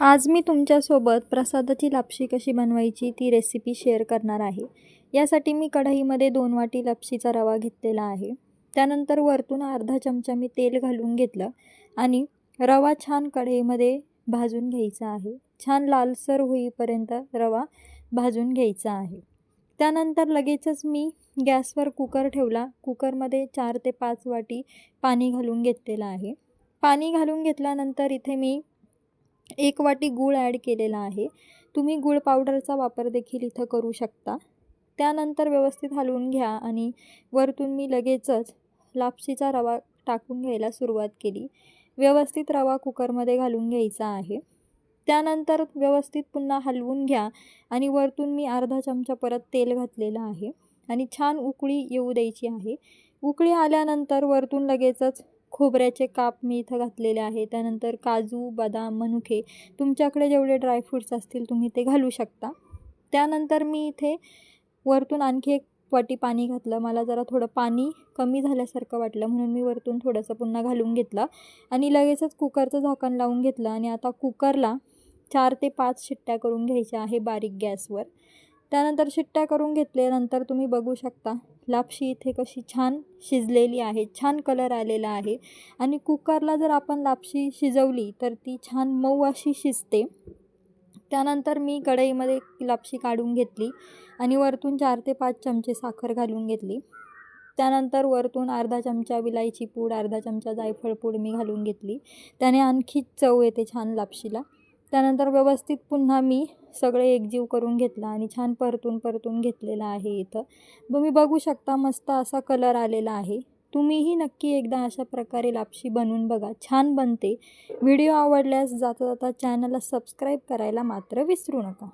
आज मी तुमच्यासोबत प्रसादाची लापशी कशी बनवायची ती रेसिपी शेअर करणार आहे. यासाठी मी कढईमध्ये दोन वाटी लापशीचा रवा घेतलेला आहे. त्यानंतर वरतून अर्धा चमचा मी तेल घालून घेतलं आणि रवा छान कढईमध्ये भाजून घ्यायचा आहे. छान लालसर होईपर्यंत रवा भाजून घ्यायचा आहे. त्यानंतर लगेचच मी गॅसवर कुकर ठेवला. कुकरमध्ये चार ते पाच वाटी पाणी घालून घेतलेलं आहे. पाणी घालून घेतल्यानंतर इथे मी एक वाटी गूळ ॲड केलेला आहे. तुम्ही गूळ पावडरचा वापर देखील इथं करू शकता. त्यानंतर व्यवस्थित हलवून घ्या आणि वरतून मी लगेचच लापशीचा रवा टाकून घ्यायला सुरुवात केली. व्यवस्थित रवा कुकरमध्ये घालून घ्यायचा आहे. त्यानंतर व्यवस्थित पुन्हा हलवून घ्या आणि वरतून मी अर्धा चमचा परत तेल घातलेलं आहे आणि छान उकळी येऊ द्यायची आहे. उकळी आल्यानंतर वरतून लगेचच खोबऱ्याचे काप मी इथं घातलेले आहे. त्यानंतर काजू बदाम मनुके तुमच्याकडे जेवढे ड्रायफ्रूट्स असतील तुम्ही ते घालू शकता. त्यानंतर मी इथे वरतून आणखी एक वाटी पाणी घातलं. मला जरा थोडं पाणी कमी झाल्यासारखं वाटलं म्हणून मी वरतून थोडंसं पुन्हा घालून घेतलं आणि लगेचच कुकरचं झाकण लावून घेतलं आणि आता कुकरला चार ते पाच शिट्ट्या करून घ्यायच्या आहे बारीक गॅसवर. त्यानंतर शिट्ट्या करून घेतल्यानंतर तुम्ही बघू शकता लापशी इथे कशी छान शिजलेली आहे छान कलर आलेला आहे. आणि कुकरला जर आपण लापशी शिजवली तर ती छान मऊ अशी शिजते. त्यानंतर मी कढईमध्ये लापशी काढून घेतली आणि वरतून चार ते पाच चमचे साखर घालून घेतली. त्यानंतर वरतून अर्धा चमचा विलायची पूड अर्धा चमचा जायफळ पूड मी घालून घेतली. त्याने आणखी चव येते छान लापशीला. त्यानंतर व्यवस्थित पुन्हा मी सगळे एकजीव करून घेतला आणि छान परतून परतून घेतलेला आहे इथं. तुम्ही बघू शकता मस्त असा कलर आलेला आहे. तुम्हीही नक्की एकदा अशा प्रकारे लापशी बनवून बघा. छान बनते. व्हिडिओ आवडल्यास जाता जाता चॅनलला सबस्क्राईब करायला मात्र विसरू नका.